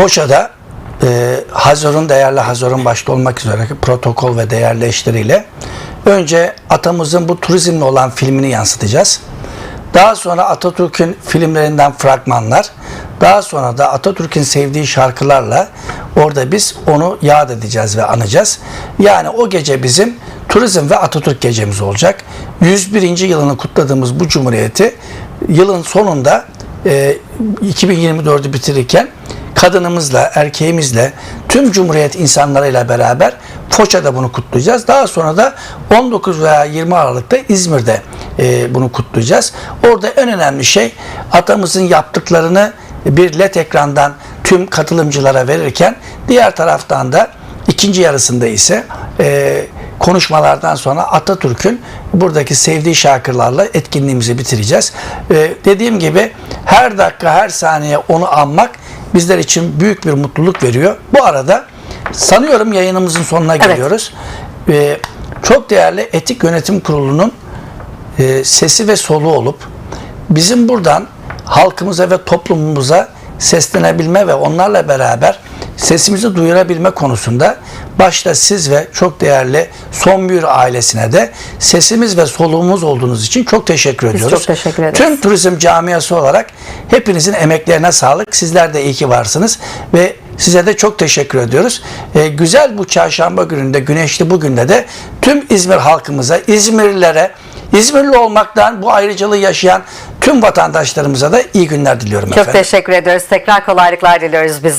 Foça'da e, Hazor'un değerli Hazor'un başta olmak üzere protokol ve değerli eşleriyle önce atamızın bu turizmle olan filmini yansıtacağız. Daha sonra Atatürk'ün filmlerinden fragmanlar, daha sonra da Atatürk'ün sevdiği şarkılarla orada biz onu yad edeceğiz ve anacağız. Yani o gece bizim turizm ve Atatürk gecemiz olacak. 101. yılını kutladığımız bu cumhuriyeti yılın sonunda e, 2024'ü bitirirken kadınımızla, erkeğimizle, tüm Cumhuriyet insanlarıyla beraber Foça'da bunu kutlayacağız. Daha sonra da 19 veya 20 Aralık'ta İzmir'de e, bunu kutlayacağız. Orada en önemli şey atamızın yaptıklarını bir led ekrandan tüm katılımcılara verirken diğer taraftan da ikinci yarısında ise e, konuşmalardan sonra Atatürk'ün buradaki sevdiği şarkılarla etkinliğimizi bitireceğiz. E, dediğim gibi her dakika her saniye onu anmak bizler için büyük bir mutluluk veriyor. Bu arada sanıyorum yayınımızın sonuna geliyoruz. E, çok değerli Etik Yönetim Kurulu'nun e, sesi ve soluğu olup bizim buradan halkımıza ve toplumumuza seslenebilme ve onlarla beraber sesimizi duyurabilme konusunda başta siz ve çok değerli Sonbür ailesine de sesimiz ve soluğumuz olduğunuz için çok teşekkür ediyoruz. çok teşekkür ederiz. Tüm turizm camiası olarak hepinizin emeklerine sağlık. Sizler de iyi ki varsınız ve size de çok teşekkür ediyoruz. Ee, güzel bu çarşamba gününde, güneşli bugünde de tüm İzmir halkımıza, İzmirlilere, İzmirli olmaktan bu ayrıcalığı yaşayan tüm vatandaşlarımıza da iyi günler diliyorum Çok efendim. teşekkür ediyoruz. Tekrar kolaylıklar diliyoruz biz.